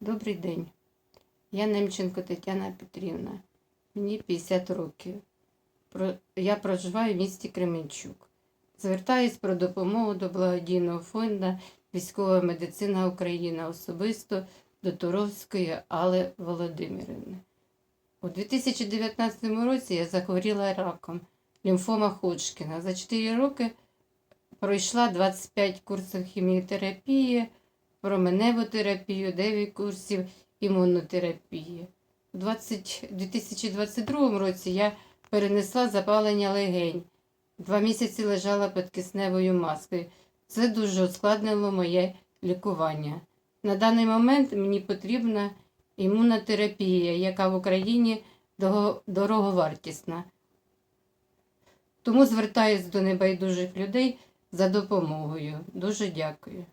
Добрий день. Я Немченко Тетяна Петрівна. Мені 50 років. Я проживаю в місті Кременчук. Звертаюсь про допомогу до благодійного фонду Військова медицина України особисто до Туровської Алли Володимирівни. У 2019 році я захворіла раком лімфома Ходжкіна. За 4 роки пройшла 25 курсів хіміотерапії, променеву терапію, 9 курсів імунотерапії. У 20 2022 році я перенесла запалення легень. Два місяці лежала під кисневою маскою. Це дуже ускладнило моє лікування. На даний момент мені потрібна імунотерапія, яка в Україні дороговартісна. Тому звертаюсь до небайдужих людей за допомогою. Дуже дякую.